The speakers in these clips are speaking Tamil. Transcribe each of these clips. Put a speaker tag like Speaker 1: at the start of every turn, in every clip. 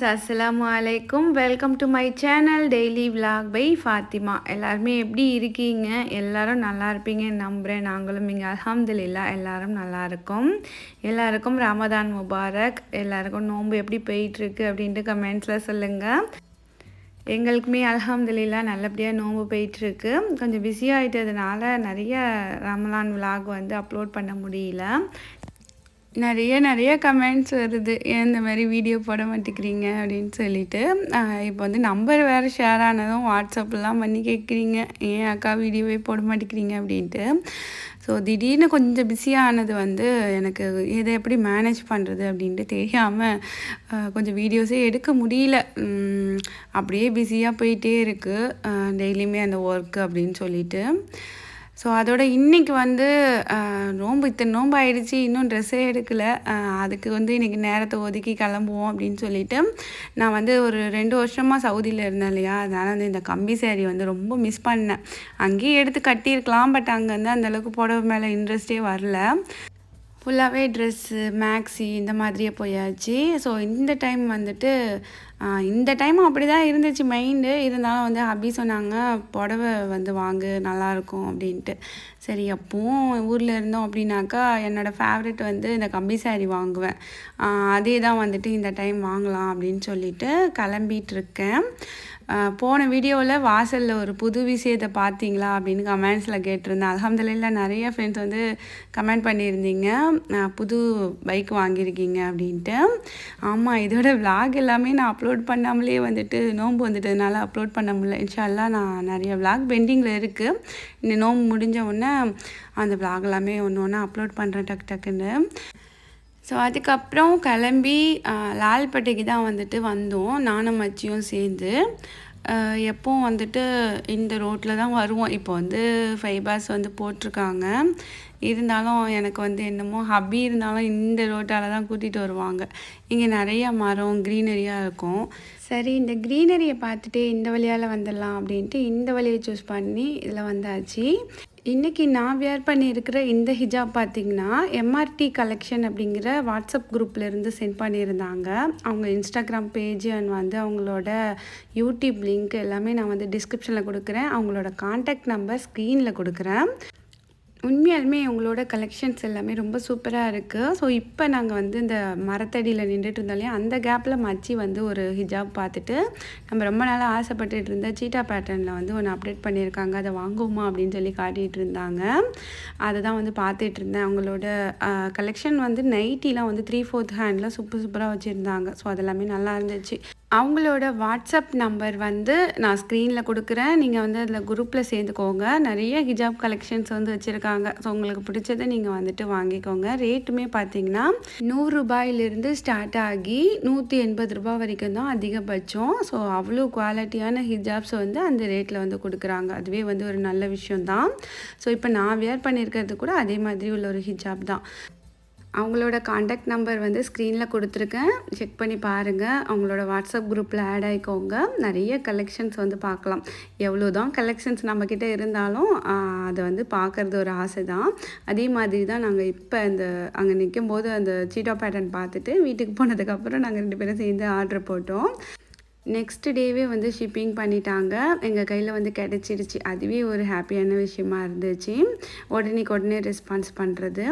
Speaker 1: ஃப்ரெண்ட்ஸ் அஸ்லாம் வலைக்கும் welcome to my channel daily vlog by Fathima எல்லாருமே எப்படி இருக்கீங்க? எல்லாரும் நல்லா இருப்பீங்கன்னு நம்புகிறேன் நாங்களும் இங்கே அல்ஹம்துலில்லா எல்லாரும் நல்லா இருக்கோம். எல்லாருக்கும் ரமதான் முபாரக். எல்லாருக்கும் நோன்பு எப்படி போயிட்டுருக்கு அப்படின்ட்டு கமெண்ட்ஸில் சொல்லுங்கள் எங்களுக்குமே அல்ஹம்துலில்லா நல்லபடியாக நோன்பு போயிட்டுருக்கு. கொஞ்சம் பிஸி ஆகிட்டதுனால நிறைய ரமலான் விலாக் வந்து அப்லோட் பண்ண முடியல. நிறைய நிறைய கமெண்ட்ஸ் வருது. ஏன் இந்த மாதிரி வீடியோ போட மாட்டேங்கிறீங்க? அப்படின்னு சொல்லிட்டு. இப்போ வந்து நம்பர் வேறு ஷேர் ஆனதும் வாட்ஸ்அப்லாம் பண்ணி கேட்குறீங்க ஏன் அக்கா வீடியோவே போட மாட்டேங்கிறீங்க? அப்படின்ட்டு. ஸோ திடீர்னு கொஞ்சம் பிஸியானது வந்து எனக்கு இதை எப்படி மேனேஜ் பண்ணுறது அப்படின்ட்டு தெரியாமல் கொஞ்சம் வீடியோஸே எடுக்க முடியல. அப்படியே பிஸியாக போயிட்டே இருக்குது டெய்லியுமே அந்த ஒர்க்கு அப்படின்னு சொல்லிட்டு. ஸோ அதோட இன்னைக்கு வந்து நோம்பு இத்தனை நோம்பு ஆயிடுச்சு இன்னும் ட்ரெஸ்ஸே எடுக்கலை. அதுக்கு வந்து இன்னைக்கு நேரத்தை ஒதுக்கி கிளம்புவோம் அப்படின்னு சொல்லிட்டு நான் வந்து ஒரு ரெண்டு வருஷமாக சவுதியில் இருந்தேன் இல்லையா? அதனால் வந்து இந்த கம்பி சேரீ வந்து ரொம்ப மிஸ் பண்ணேன். அங்கேயே எடுத்து கட்டியிருக்கலாம் பட் அங்கே வந்து அந்தளவுக்கு புடவை மேலே இன்ட்ரெஸ்டே வரல. ஃபுல்லாகவே ட்ரெஸ்ஸு மேக்ஸி இந்த மாதிரியே போயாச்சு. ஸோ இந்த டைம் வந்துட்டு இந்த டைம் அப்படி தான் இருந்துச்சு மைண்டு இருந்தாலும் வந்து ஹபி சொன்னாங்க புடவை வந்து வாங்கு நல்லாயிருக்கும் அப்படின்ட்டு. சரி அப்போவும் ஊரில் இருந்தோம் அப்படின்னாக்கா என்னோடய ஃபேவரெட் வந்து இந்த கம்பி சாரி வாங்குவேன். அதே தான் வந்துட்டு இந்த டைம் வாங்கலாம் அப்படின்னு சொல்லிட்டு கிளம்பிகிட்ருக்கேன் போன வீடியோவில் வாசலில் ஒரு புது விஷயத்தை பார்த்தீங்களா அப்படின்னு கமெண்ட்ஸில் கேட்டிருந்தேன். அல்ஹம்துலில்லாஹ் நிறைய ஃப்ரெண்ட்ஸ் வந்து கமெண்ட் பண்ணியிருந்தீங்க. புது பைக் வாங்கியிருக்கீங்க அப்படின்ட்டு. ஆமாம் இதோட vlog எல்லாமே நான் அப்லோட் பண்ணாமலே வந்துட்டு நோன்பு வந்துட்டதுனால அப்லோட் பண்ண முடியல. இன்ஷால்லா நான் நிறைய vlog பெண்டிங்கில் இருக்குது இந்த நோன்பு முடிஞ்ச உடனே அந்த vlog எல்லாமே ஒன்று ஒன்று அப்லோட் பண்ணுறேன் டக்கு டக்குன்னு. ஸோ அதுக்கப்புறம் கிளம்பி லால்பேட்டைக்கு தான் வந்துட்டு வந்தோம் நானும் மச்சியும் சேர்ந்து. எப்போவும் வந்துட்டு இந்த ரோட்டில் தான் வருவோம். இப்போ வந்து ஃபைபாஸ் வந்து போட்டிருக்காங்க. இருந்தாலும் எனக்கு வந்து என்னமோ ஹப்பி இருந்தாலும் இந்த ரோட்டால் தான் கூட்டிகிட்டு வருவாங்க. இங்கே நிறையா மரம் க்ரீனரியாக இருக்கும். சரி இந்த க்ரீனரியை பார்த்துட்டு இந்த வழியால் வந்துடலாம் அப்படின்ட்டு இந்த வழியை சூஸ் பண்ணி இதில் வந்தாச்சு. இன்றைக்கி நான் வியர் பண்ணியிருக்கிற இந்த ஹிஜாப் பார்த்தீங்கன்னா எம்ஆர்டி கலெக்ஷன் அப்படிங்கிற வாட்ஸ்அப் குரூப்லேருந்து சென்ட் பண்ணியிருந்தாங்க. அவங்க இன்ஸ்டாகிராம் பேஜ் அண்ட் வந்து அவங்களோட யூடியூப் லிங்க் எல்லாமே நான் வந்து டிஸ்கிரிப்ஷனில் கொடுக்குறேன். அவங்களோட காண்டாக்ட் நம்பர் ஸ்க்ரீனில் கொடுக்குறேன். உண்மையாலுமே உங்களோட கலெக்ஷன்ஸ் எல்லாமே ரொம்ப சூப்பராக இருக்குது ஸோ இப்போ நாங்கள் வந்து இந்த மரத்தடியில் நின்றுட்டு இருந்தோம் இல்லையா? அந்த கேப்பில் மச்சி வந்து ஒரு ஹிஜாப் பார்த்துட்டு நம்ம ரொம்ப நாளாக ஆசைப்பட்டுட்டு இருந்த சீட்டா பேட்டர்னில் வந்து ஒன்று அப்டேட் பண்ணியிருக்காங்க. அதை வாங்குவோமா அப்படின்னு சொல்லி காட்டிகிட்டு இருந்தாங்க. அதை தான் வந்து பார்த்துட்டு இருந்தேன். அவங்களோட கலெக்ஷன் வந்து நைட்டிலாம் வந்து த்ரீ ஃபோர்த் ஹேண்டில் சூப்பர் சூப்பராக வச்சுருந்தாங்க. ஸோ அதெல்லாமே நல்லா இருந்துச்சு. அவங்களோட வாட்ஸ்அப் நம்பர் வந்து நான் ஸ்க்ரீனில் கொடுக்குறேன். நீங்கள் வந்து அதில் குரூப்பில் சேர்ந்துக்கோங்க. நிறைய ஹிஜாப் கலெக்ஷன்ஸ் வந்து வச்சுருக்காங்க. ஸோ உங்களுக்கு பிடிச்சதை நீங்கள் வந்துட்டு வாங்கிக்கோங்க. ரேட்டுமே பார்த்தீங்கன்னா நூறுரூபாயிலிருந்து ஸ்டார்ட் ஆகி நூற்றி எண்பது ரூபாய் வரைக்கும் தான் அதிகபட்சம். ஸோ அவ்வளோ குவாலிட்டியான ஹிஜாப்ஸ் வந்து அந்த ரேட்டில் வந்து கொடுக்குறாங்க. அதுவே வந்து ஒரு நல்ல விஷயம் தான். ஸோ இப்போ நான் வியர் பண்ணியிருக்கிறது கூட அதே மாதிரி உள்ள ஒரு ஹிஜாப் தான். அவங்களோட காண்டாக்ட் நம்பர் வந்து ஸ்க்ரீனில் கொடுத்துருக்கேன். செக் பண்ணி பாருங்கள் அவங்களோட வாட்ஸ்அப் குரூப்பில் ஆட் ஆகிக்கோங்க நிறைய கலெக்ஷன்ஸ் வந்து பார்க்கலாம். எவ்வளோ தான் கலெக்ஷன்ஸ் நம்மக்கிட்ட இருந்தாலும் அதை வந்து பார்க்குறது ஒரு ஆசை தான் அதே மாதிரி தான் நாங்கள் இப்போ இந்த அங்கே நிற்கும் போது அந்த சீட்டா பேட்டர்ன் பார்த்துட்டு வீட்டுக்கு போனதுக்கப்புறம் நாங்கள் ரெண்டு பேரும் சேர்ந்து ஆர்டர் போட்டோம். நெக்ஸ்ட் டேவே வந்து ஷிப்பிங் பண்ணிட்டாங்க. எங்கள் கையில் வந்து கிடச்சிருச்சு. அதுவே ஒரு ஹாப்பியான விஷயமா இருந்துச்சு. உடனேக்கு உடனே ரெஸ்பான்ஸ் பண்ணுறது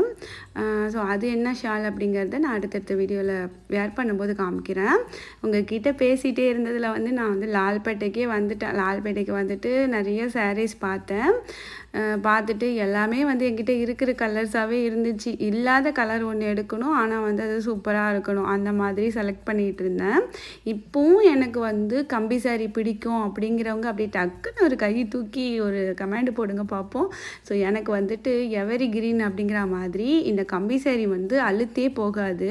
Speaker 1: ஸோ அது என்ன ஷால் அப்படிங்கிறத நான் அடுத்தடுத்த வீடியோவில் வேர் பண்ணும்போது காமிக்கிறேன். உங்ககிட்ட பேசிகிட்டே இருந்ததில் வந்து நான் வந்து லால்பேட்டைக்கே வந்துட்டேன். லால்பேட்டைக்கு வந்துட்டு நிறைய சாரீஸ் பார்த்தேன். பார்த்துட்டு எல்லாமே வந்து என்கிட்ட இருக்கிற கலர்ஸாகவே இருந்துச்சு. இல்லாத கலர் ஒன்று எடுக்கணும். ஆனால் வந்து அது சூப்பராக இருக்கணும். அந்த மாதிரி செலக்ட் பண்ணிகிட்டு இருந்தேன். இப்போவும் எனக்கு வந்து கம்பி சாரி பிடிக்கும் அப்படிங்கிறவங்க அப்படி டக்குன்னு ஒரு கை தூக்கி ஒரு கமெண்ட் போடுங்க பார்ப்போம் ஸோ எனக்கு வந்துட்டு எவரி கிரீன் அப்படிங்கிற மாதிரி இந்த கம்பி சாரி வந்து அழுத்தே போகாது.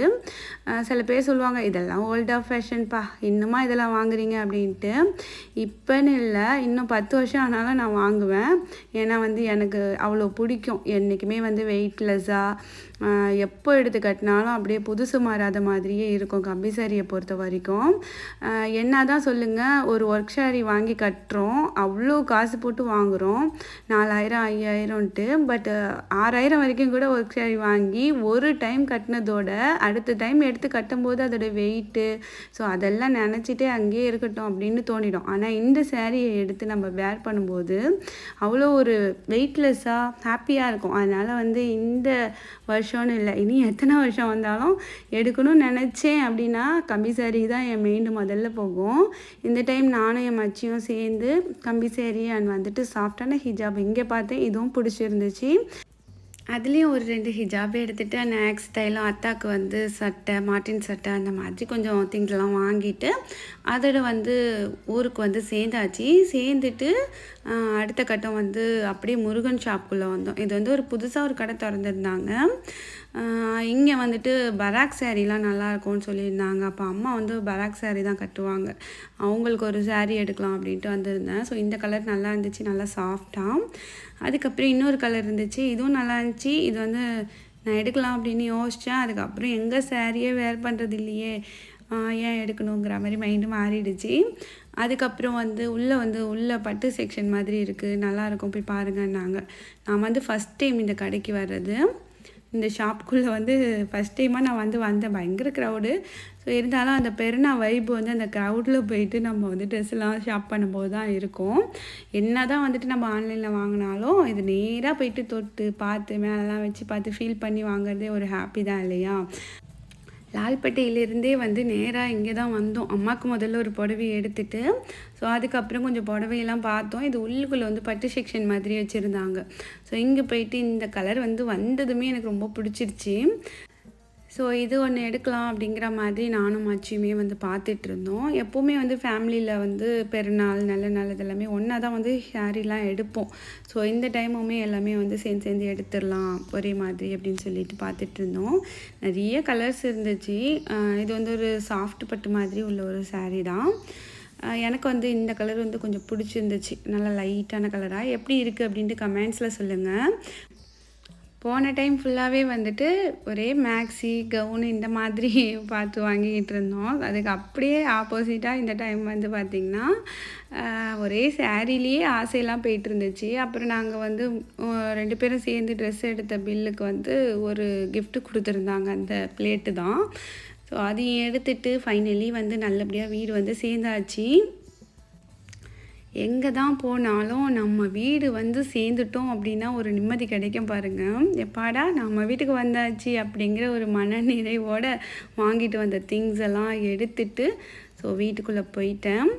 Speaker 1: சில பேர் சொல்லுவாங்க இதெல்லாம் ஓல்ட் ஆஃப் ஃபேஷன்ப்பா இன்னுமா இதெல்லாம் வாங்குறீங்க? அப்படின்ட்டு. இப்போன்னு இல்லை. இன்னும் பத்து வருஷம் ஆனாலும் நான் வாங்குவேன். ஏன்னா வந்து எனக்கு அவ்வளோ பிடிக்கும். என்றைக்குமே வந்து வெயிட்லெஸ்ஸாக எப்போ எடுத்து கட்டினாலும் அப்படியே புதுசு மாறாத மாதிரியே இருக்கும் கம்பி சாரியை பொறுத்த வரைக்கும். என்ன தான் சொல்லுங்கள் ஒரு ஒர்க் ஷாரி வாங்கி கட்டுறோம் அவ்வளோ காசு போட்டு வாங்குகிறோம் நாலாயிரம் ஐயாயிரம்ன்ட்டு. பட் ஆறாயிரம் வரைக்கும் கூட ஒர்க் ஷாரி வாங்கி ஒரு டைம் கட்டினதோட அடுத்த டைம் எடுத்து கட்டும்போது அதோட வெயிட்டு ஸோ அதெல்லாம் நினச்சிட்டே அங்கேயே இருக்கட்டும் அப்படின்னு தோணிடும். ஆனால் இந்த சேரீயை எடுத்து நம்ம வேர் பண்ணும்போது அவ்வளோ ஒரு வெயிட்லெஸ்ஸாக ஹாப்பியாக இருக்கும். அதனால் வந்து இந்த வருஷம்னு இல்லை இனி எத்தனை வருஷம் வந்தாலும் எடுக்கணும்னு நினச்சேன் அப்படின்னா கம்பி சாரி தான் என் மெயின் முதல்ல போகும். இந்த டைம் நானும் என் மச்சியும் சேர்ந்து கம்பி சாரி அண்ட் வந்துட்டு சாஃப்டான ஹிஜாப் இங்கே பார்த்தேன். இதுவும் பிடிச்சிருந்துச்சு. அதுலேயும் ஒரு ரெண்டு ஹிஜாபே எடுத்துகிட்டு நேக்ஸ் ஸ்டைலும் அத்தாக்கு வந்து சட்டை மார்டின் சட்டை அந்த மாதிரி கொஞ்சம் திங்ஸ்லாம் வாங்கிட்டு அதோட வந்து ஊருக்கு வந்து சேர்ந்தாச்சு. சேர்ந்துட்டு அடுத்த கட்டம் வந்து அப்படியே முருகன் ஷாப்புக்குள்ளே வந்தோம். இது வந்து ஒரு புதுசாக ஒரு கடை திறந்துருந்தாங்க. இங்கே வந்துட்டு பராக் சேரீலாம் நல்லாயிருக்கும்னு சொல்லியிருந்தாங்க. அப்போ அம்மா வந்து பராக் சேரீ தான் கட்டுவாங்க. அவங்களுக்கு ஒரு சேரீ எடுக்கலாம் அப்படின்ட்டு வந்திருந்தேன். ஸோ இந்த கலர் நல்லா இருந்துச்சு நல்லா சாஃப்டாக அதுக்கப்புறம் இன்னொரு கலர் இருந்துச்சு. இதுவும் நல்லா இருந்துச்சு. இது வந்து நான் எடுக்கலாம் அப்படின்னு யோசித்தேன் அதுக்கப்புறம் எங்கள் சேரீயே வேர் பண்ணுறது இல்லையே? ஏன் எடுக்கணுங்கிற மாதிரி மைண்டு மாறிடுச்சு. அதுக்கப்புறம் வந்து உள்ளே வந்து உள்ளே பட்டு செக்ஷன் மாதிரி இருக்குது நல்லாயிருக்கும் போய் பாருங்கன்னாங்க. நான் வந்து ஃபஸ்ட் டைம் இந்த கடைக்கு வர்றது. இந்த ஷாப்புக்குள்ளே வந்து ஃபஸ்ட் டைமாக நான் வந்து வந்தேன். பயங்கர க்ரௌடு ஸோ இருந்தாலும் அந்த பெருநா வைப்பு வந்து அந்த க்ரௌடில் போயிட்டு நம்ம வந்து ட்ரெஸ்லாம் ஷாப் பண்ணும்போது தான் இருக்கும். என்ன தான் வந்துட்டு நம்ம ஆன்லைனில் வாங்கினாலும் இது நேராக போயிட்டு தொட்டு பார்த்து மேலெலாம் வச்சு பார்த்து ஃபீல் பண்ணி வாங்குறதே ஒரு ஹாப்பி தான் இல்லையா? லால்பட்டியிலேருந்தே வந்து நேராக இங்கே தான் வந்தோம். அம்மாவுக்கு முதல்ல ஒரு புடவை எடுத்துட்டு ஸோ அதுக்கப்புறம் கொஞ்சம் புடவையெல்லாம் பார்த்தோம். இது உள்ளுக்குள்ளே வந்து பட்டு செக்ஷன் மாதிரி வச்சுருந்தாங்க. ஸோ இங்கே போயிட்டு இந்த கலர் வந்து வந்ததுமே எனக்கு ரொம்ப பிடிச்சிருச்சு. ஸோ இது ஒன்று எடுக்கலாம் அப்படிங்கிற மாதிரி நானும் மச்சியுமே வந்து பார்த்துட்டு இருந்தோம் எப்போவுமே வந்து ஃபேமிலியில் வந்து பெருநாள் நல்ல நாள் இதெல்லாமே ஒன்றா தான் வந்து ஷாரிலாம் எடுப்போம். ஸோ இந்த டைமுமே எல்லாமே வந்து சேர்ந்து சேர்ந்து எடுத்துடலாம் ஒரே மாதிரி அப்படின்னு சொல்லிட்டு பார்த்துட்டு இருந்தோம் நிறைய கலர்ஸ் இருந்துச்சு. இது வந்து ஒரு சாஃப்ட் பட்டு மாதிரி உள்ள ஒரு சாரீ தான். எனக்கு வந்து இந்த கலர் வந்து கொஞ்சம் பிடிச்சிருந்துச்சு. நல்லா லைட்டான கலராக எப்படி இருக்குது அப்படின்ட்டு கமெண்ட்ஸில் சொல்லுங்கள் போன டைம் ஃபுல்லாகவே வந்துட்டு ஒரே மேக்ஸி கவுனு இந்த மாதிரி பார்த்து வாங்கிக்கிட்டு இருந்தோம். அதுக்கு அப்படியே ஆப்போசிட்டாக இந்த டைம் வந்து பார்த்திங்கன்னா ஒரே சேரீலேயே ஆசையெல்லாம் போயிட்டு இருந்துச்சு. அப்புறம் நாங்கள் வந்து ரெண்டு பேரும் சேர்ந்து ட்ரெஸ் எடுத்த பில்லுக்கு வந்து ஒரு கிஃப்ட்டு கொடுத்துருந்தாங்க. அந்த பிளேட்டு தான். ஸோ அதையும் எடுத்துகிட்டு ஃபைனலி வந்து நல்லபடியாக வீடு வந்து சேர்ந்தாச்சு. எங்கே தான் போனாலும் நம்ம வீடு வந்து சேர்ந்துட்டோம் அப்படின்னா ஒரு நிம்மதி கிடைக்கும் பாருங்கள் எப்பாடா நம்ம வீட்டுக்கு வந்தாச்சு அப்படிங்கிற ஒரு மனநிறைவோடு வாங்கிட்டு வந்த திங்ஸ் எல்லாம் எடுத்துட்டு ஸோ வீட்டுக்குள்ளே போயிட்டேன்.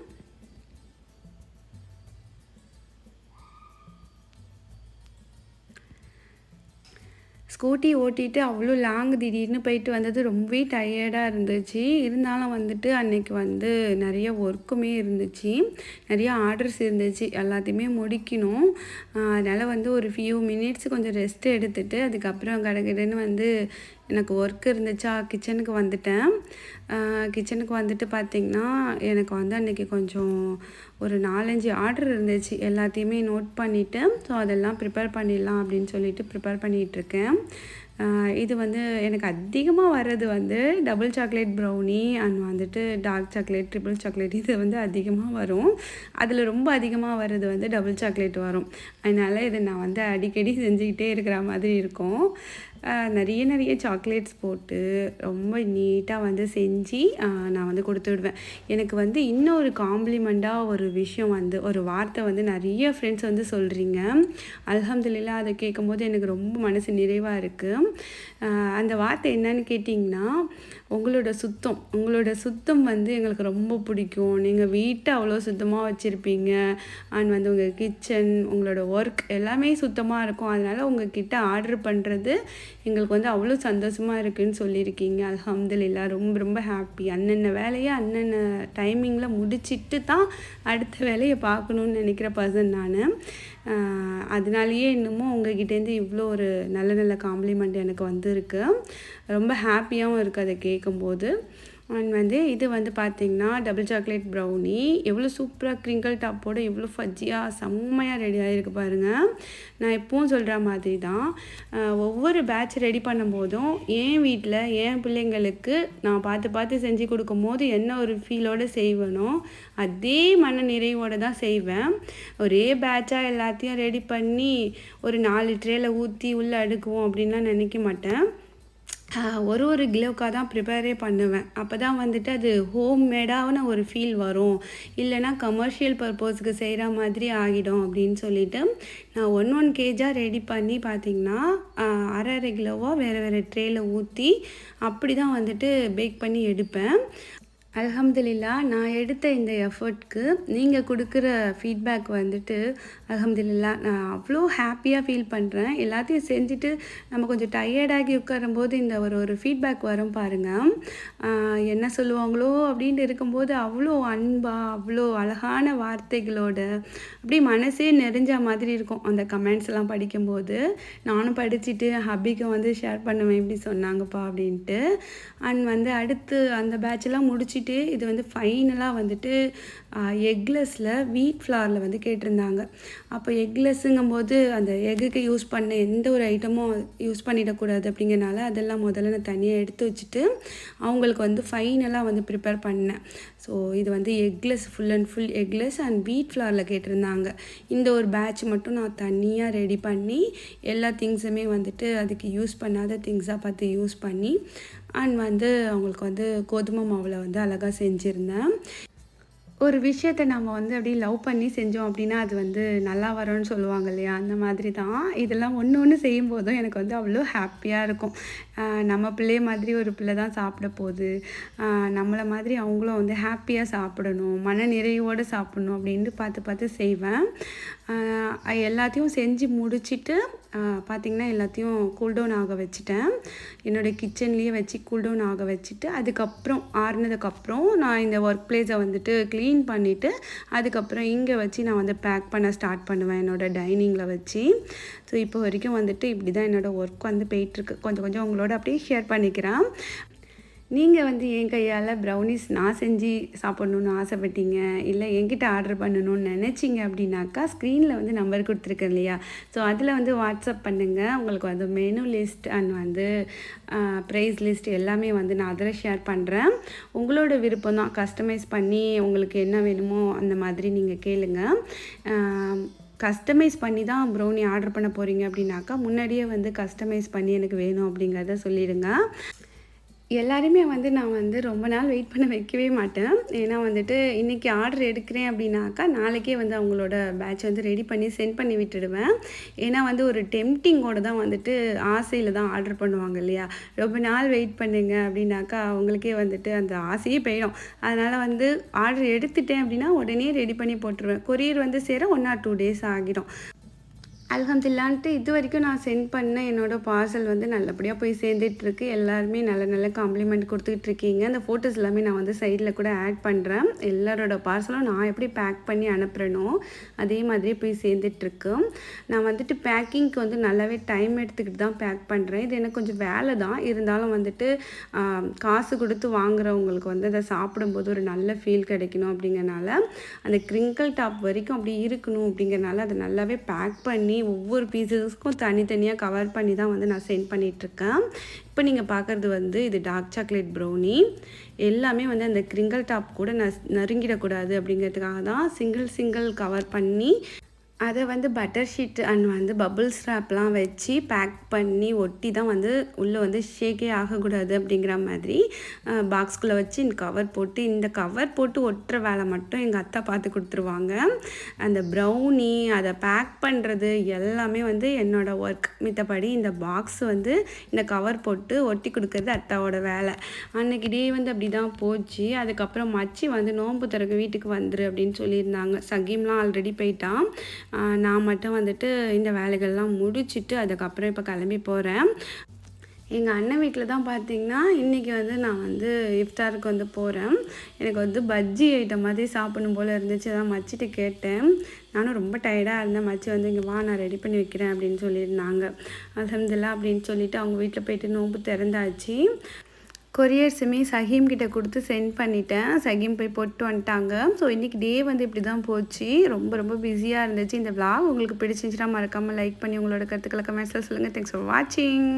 Speaker 1: ஸ்கூட்டி ஓட்டிட்டு அவ்வளோ லாங் திடீர்னு போயிட்டு வந்தது ரொம்பவே டயர்டாக இருந்துச்சு. இருந்தாலும் வந்துட்டு அன்னைக்கு வந்து நிறைய ஒர்க்குமே இருந்துச்சு. நிறைய ஆர்டர்ஸ் இருந்துச்சு. எல்லாத்தையுமே முடிக்கணும். அதனால் வந்து ஒரு ஃபியூ மினிட்ஸ் கொஞ்சம் ரெஸ்ட் எடுத்துகிட்டு அதுக்கப்புறம் கடகடன்னு வந்து எனக்கு ஒர்க் இருந்துச்சா? கிச்சனுக்கு வந்துட்டேன். கிச்சனுக்கு வந்துட்டு பார்த்திங்கன்னா எனக்கு வந்து அன்றைக்கி கொஞ்சம் ஒரு நாலஞ்சு ஆர்டர் இருந்துச்சு. எல்லாத்தையுமே நோட் பண்ணிவிட்டு ஸோ அதெல்லாம் ப்ரிப்பேர் பண்ணிடலாம் அப்படின்னு சொல்லிட்டு ப்ரிப்பேர் பண்ணிகிட்ருக்கேன் இது வந்து எனக்கு அதிகமாக வர்றது வந்து டபுள் சாக்லேட் ப்ரௌனி அண்ட் வந்துட்டு டார்க் சாக்லேட் ட்ரிபிள் சாக்லேட் இது வந்து அதிகமாக வரும். அதில் ரொம்ப அதிகமாக வர்றது வந்து டபுள் சாக்லேட் வரும். அதனால் இதை நான் வந்து அடிக்கடி செஞ்சுக்கிட்டே இருக்கிற மாதிரி இருக்கும். நிறைய நிறைய சாக்லேட்ஸ் போட்டு ரொம்ப நீட்டாக வந்து செஞ்சு நான் வந்து கொடுத்து விடுவேன். எனக்கு வந்து இன்னொரு காம்ப்ளிமெண்ட்டாக ஒரு விஷயம் வந்து ஒரு வார்த்தை வந்து நிறைய ஃப்ரெண்ட்ஸ் வந்து சொல்கிறீங்க அலமதுல்லா அதை கேட்கும்போது எனக்கு ரொம்ப மனசு நிறைவாக இருக்குது அந்த வார்த்தை என்னன்னு கேட்டிங்கன்னா உங்களோட சுத்தம். உங்களோட சுத்தம் வந்து எங்களுக்கு ரொம்ப பிடிக்கும். நீங்கள் வீட்டை அவ்வளோ சுத்தமாக வச்சுருப்பீங்க. அண்ட் வந்து உங்கள் கிச்சன் உங்களோட ஒர்க் எல்லாமே சுத்தமாக இருக்கும். அதனால் உங்கள் கிட்ட ஆர்டர் பண்ணுறது எங்களுக்கு வந்து அவ்வளோ சந்தோஷமாக இருக்குதுன்னு சொல்லியிருக்கீங்க. அலமதுல்லா ரொம்ப ரொம்ப ஹாப்பி அன்னென்ன வேலையை அன்னென்ன டைமிங்கில் முடிச்சிட்டு தான் அடுத்த வேலையை பார்க்கணுன்னு நினைக்கிற பர்சன் நான். அதனாலேயே இன்னமும் உங்ககிட்டேருந்து இவ்வளோ ஒரு நல்ல நல்ல காம்ப்ளிமெண்ட் எனக்கு வந்திருக்கு. ரொம்ப ஹாப்பியாகவும் இருக்குது அதை கேட்கும்போது. அண்ட் வந்து இது வந்து பார்த்திங்கன்னா டபுள் சாக்லேட் ப்ரௌனி எவ்வளோ சூப்பராக க்ரிங்கிள் டாப்போடு எவ்வளோ ஃபஜ்ஜியாக செம்மையாக ரெடி ஆகிருக்கு பாருங்கள் நான் எப்பவும் சொல்கிற மாதிரி தான் ஒவ்வொரு பேட்ச் ரெடி பண்ணும்போதும் என் வீட்டில் என் பிள்ளைங்களுக்கு நான் பார்த்து பார்த்து செஞ்சு கொடுக்கும் போது என்ன ஒரு ஃபீலோடு செய்வேனோ அதே மன நிறைவோடு தான் செய்வேன். ஒரே பேட்சாக எல்லாத்தையும் ரெடி பண்ணி ஒரு நாலு ட்ரேல ஊற்றி உள்ளே அடுக்குவோம் அப்படின்லாம் நினைக்க மாட்டேன். ஒரு ஒரு கிலோக்காக தான் ப்ரிப்பேரே பண்ணுவேன். அப்போ தான் வந்துட்டு அது ஹோம் மேடான ஒரு ஃபீல் வரும். இல்லைன்னா கமர்ஷியல் பர்பஸ்க்கு செய்கிற மாதிரி ஆகிடும் அப்படின்னு சொல்லிட்டு நான் ஒன் ஒன் கேஜாக ரெடி பண்ணி பார்த்திங்கன்னா அரை அரை கிலோவாக வேறு வேறு ட்ரேயில் ஊற்றி அப்படி தான் வந்துட்டு பேக் பண்ணி எடுப்பேன். அலமதுல்லா நான் எடுத்த இந்த எஃபர்ட்க்கு நீங்கள் கொடுக்குற ஃபீட்பேக் வந்துட்டு அல்ஹம்துலில்லா நான் அவ்வளோ ஹாப்பியாக ஃபீல் பண்ணுறேன் எல்லாத்தையும் செஞ்சுட்டு நம்ம கொஞ்சம் டயர்டாகி உட்காரும்போது இந்த ஒரு ஒரு ஃபீட்பேக் வரும் பாருங்கள் என்ன சொல்லுவாங்களோ அப்படின்ட்டு இருக்கும்போது அவ்வளோ அன்பாக அவ்வளோ அழகான வார்த்தைகளோட அப்படியே மனசே நெறிஞ்ச மாதிரி இருக்கும். அந்த கமெண்ட்ஸ் எல்லாம் படிக்கும்போது நானும் படிச்சுட்டு ஹபிக்கு வந்து ஷேர் பண்ணுவேன் இப்படி சொன்னாங்கப்பா அப்படின்ட்டு. அண்ட் வந்து அடுத்து அந்த பேட்செல்லாம் முடிச்சுட்டு இது வந்து ஃபைனலாக வந்துட்டு எக்லெஸ்ஸில் வீட் ஃப்ளாரில் வந்து கேட்டிருந்தாங்க. அப்போ எக்லெஸ்ஸுங்கும்போது அந்த எக்குக்கு யூஸ் பண்ண எந்த ஒரு ஐட்டமும் யூஸ் பண்ணிடக்கூடாது அப்படிங்கிறனால அதெல்லாம் முதல்ல நான் தனியாக எடுத்து வச்சுட்டு அவங்களுக்கு வந்து ஃபைனலாக வந்து ப்ரிப்பேர் பண்ணேன். ஸோ இது வந்து eggless full and full eggless and wheat ஃப்ளாரில் கேட்டிருந்தாங்க. இந்த ஒரு பேட்ச் மட்டும் நான் தனியாக ரெடி பண்ணி எல்லா திங்ஸுமே வந்துட்டு அதுக்கு யூஸ் பண்ணாத திங்ஸாக பார்த்து யூஸ் பண்ணி அண்ட் வந்து அவங்களுக்கு வந்து கோதுமை மாவில் வந்து அழகாக செஞ்சுருந்தேன். ஒரு விஷயத்தை நம்ம வந்து அப்படியே லவ் பண்ணி செஞ்சோம் அப்படின்னா அது வந்து நல்லா வரும்னு சொல்லுவாங்க இல்லையா? அந்த மாதிரி தான். இதெல்லாம் ஒன்று ஒன்று செய்யும் போதும் எனக்கு வந்து அவ்வளோ ஹாப்பியாக இருக்கும். நம்ம பிள்ளைய மாதிரி ஒரு பிள்ளை தான் சாப்பிட போகுது. நம்மளை மாதிரி அவங்களும் வந்து ஹாப்பியாக சாப்பிடணும். மன நிறைவோடு சாப்பிடணும் அப்படின்ட்டு பார்த்து பார்த்து செய்வேன். எல்லாத்தையும் செஞ்சு முடிச்சுட்டு பார்த்திங்கன்னா எல்லாத்தையும் கூல்டவுன் ஆக வச்சுட்டேன். என்னோடய கிச்சன்லேயே வச்சு கூல்டவுன் ஆக வச்சுட்டு அதுக்கப்புறம் ஆறுனதுக்கப்புறம் நான் இந்த ஒர்க் பிளேஸை வந்துட்டு க்ளீன் பண்ணிவிட்டு அதுக்கப்புறம் இங்கே வச்சு நான் வந்து பேக் பண்ண ஸ்டார்ட் பண்ணுவேன் என்னோடய டைனிங்கில் வச்சு. ஸோ இப்போ வரைக்கும் வந்துட்டு இப்படி தான் என்னோடய ஒர்க் வந்து போயிட்டுருக்கு கொஞ்சம் கொஞ்சம் உங்களோட அப்படியே ஷேர் பண்ணிக்கிறேன். நீங்கள் வந்து என் கையால் ப்ரௌனிஸ் நான் செஞ்சு சாப்பிட்ணுன்னு ஆசைப்பட்டீங்க இல்லை என்கிட்ட ஆர்டர் பண்ணணும்னு நினச்சிங்க அப்படின்னாக்கா ஸ்க்ரீனில் வந்து நம்பர் கொடுத்துருக்கேன் இல்லையா? ஸோ அதில் வந்து வாட்ஸ்அப் பண்ணுங்கள் உங்களுக்கு வந்து மெனு லிஸ்ட் அண்ட் வந்து ப்ரைஸ் லிஸ்ட் எல்லாமே வந்து நான் அதில் ஷேர் பண்ணுறேன் உங்களோட விருப்பம் தான். கஸ்டமைஸ் பண்ணி உங்களுக்கு என்ன வேணுமோ அந்த மாதிரி நீங்கள் கேளுங்க. கஸ்டமைஸ் பண்ணி தான் ப்ரௌனி ஆர்டர் பண்ண போகிறீங்க அப்படின்னாக்கா முன்னாடியே வந்து கஸ்டமைஸ் பண்ணி எனக்கு வேணும் அப்படிங்கிறத சொல்லிடுங்க. எல்லாருமே வந்து நான் வந்து ரொம்ப நாள் வெயிட் பண்ண வைக்கவே மாட்டேன். ஏன்னா வந்துட்டு இன்றைக்கி ஆர்டர் எடுக்கிறேன் அப்படின்னாக்கா நாளைக்கே வந்து அவங்களோட பேட்ச் வந்து ரெடி பண்ணி சென்ட் பண்ணி விட்டுடுவேன். ஏன்னா வந்து ஒரு டெம்டிங்கோடு தான் வந்துட்டு ஆசையில் தான் ஆர்டர் பண்ணுவாங்க இல்லையா? ரொம்ப நாள் வெயிட் பண்ணுங்க அப்படின்னாக்கா அவங்களுக்கே வந்துட்டு அந்த ஆசையே போயிடும். அதனால் வந்து ஆர்டர் எடுத்துட்டேன் அப்படின்னா உடனே ரெடி பண்ணி போட்டுருவேன். கொரியர் வந்து சேர ஒன் ஆர் டூ டேஸ் ஆகிடும். அல்ஹம்துல்லான்ட்டு இது வரைக்கும் நான் சென்ட் பண்ண என்னோடய பார்சல் வந்து நல்லபடியாக போய் சேர்ந்துட்ருக்கு எல்லாருமே நல்ல நல்ல காம்ப்ளிமெண்ட் கொடுத்துக்கிட்டு இருக்கீங்க அந்த ஃபோட்டோஸ் எல்லாமே நான் வந்து சைடில் கூட ஆட் பண்ணுறேன் எல்லாரோட பார்சலும் நான் எப்படி பேக் பண்ணி அனுப்புகிறேனோ அதே மாதிரி போய் சேர்ந்துட்டுருக்கு. நான் வந்துட்டு பேக்கிங்க்கு வந்து நல்லாவே டைம் எடுத்துக்கிட்டு தான் பேக் பண்ணுறேன் இது எனக்கு கொஞ்சம் வேலை தான். இருந்தாலும் வந்துட்டு காசு கொடுத்து வாங்குறவங்களுக்கு வந்து அதை சாப்பிடும்போது ஒரு நல்ல ஃபீல் கிடைக்கணும் அப்படிங்கறனால அந்த கிரிங்கிள் டாப் வரைக்கும் அப்படி இருக்கணும் அப்படிங்கறனால அதை நல்லாவே பேக் பண்ணி ஒவ்வொரு பீசஸ்க்கும் தனித்தனியாக கவர் பண்ணி தான் வந்து நான் சென்ட் பண்ணிகிட்ருக்கேன் இப்போ நீங்கள் பார்க்குறது வந்து இது டார்க் சாக்லேட் ப்ரௌனி எல்லாமே வந்து அந்த கிரிங்கல் டாப் கூட நஸ் நறுங்கிடக்கூடாது அப்படிங்கிறதுக்காக தான் சிங்கிள் சிங்கிள் கவர் பண்ணி அதை வந்து பட்டர் ஷீட் அண்ட் வந்து பபுள்ஸ் ரேப்லாம் வச்சு பேக் பண்ணி ஒட்டி தான் வந்து உள்ளே வந்து ஷேக்கே ஆகக்கூடாது அப்படிங்கிற மாதிரி பாக்ஸ்குள்ளே வச்சு இந்த கவர் போட்டு இந்த கவர் போட்டு ஒட்டுற வேலை மட்டும் எங்கள் அத்தா பார்த்து கொடுத்துருவாங்க. அந்த ப்ரௌனி அதை பேக் பண்ணுறது எல்லாமே வந்து என்னோடய ஒர்க் மித்தபடி இந்த பாக்ஸ் வந்து இந்த கவர் போட்டு ஒட்டி கொடுக்கறது அத்தாவோட வேலை. அன்னைக்கு டே வந்து அப்படி தான் போச்சு. அதுக்கப்புறம் மச்சி வந்து நோன்பு திறக்க வீட்டுக்கு வந்துரு அப்படின்னு சொல்லியிருந்தாங்க. சகீம்லாம் ஆல்ரெடி போயிட்டான். நான் மட்டும் வந்துட்டு இந்த வேலைகள்லாம் முடிச்சுட்டு அதுக்கப்புறம் இப்போ கிளம்பி போகிறேன் எங்கள் அண்ணன் வீட்டில் தான் பார்த்தீங்கன்னா இன்றைக்கி வந்து நான் வந்து இஃப்தாருக்கு வந்து போகிறேன் எனக்கு வந்து பஜ்ஜி ஐட்டம் மாதிரி சாப்பிடணும் போல் இருந்துச்சு அதான் மச்சிட்டு கேட்டேன். நானும் ரொம்ப டயர்டாக இருந்தேன். மச்சி வந்து இங்கே வா நான் ரெடி பண்ணி வைக்கிறேன் அப்படின்னு சொல்லியிருந்தாங்க. அலமதுல்லா அப்படின்னு சொல்லிவிட்டு அவங்க வீட்டில் போயிட்டு நோம்பு திறந்தாச்சு. கொரியர்ஸுமே சஹீம் கிட்ட கொடுத்து சென்ட் பண்ணிட்டேன். சஹீம் போய் போட்டு வந்துட்டாங்க. ஸோ இன்றைக்கி டே வந்து இப்படி தான் போச்சு. ரொம்ப ரொம்ப பிஸியாக இருந்துச்சு. இந்த விளாக் உங்களுக்கு பிடிச்சிருந்துச்சுன்னா மறக்காமல் லைக் பண்ணி உங்களோட கருத்துக்களை கமெண்ட்ஸில் சொல்லுங்கள் தேங்க்ஸ் ஃபார் வாட்சிங்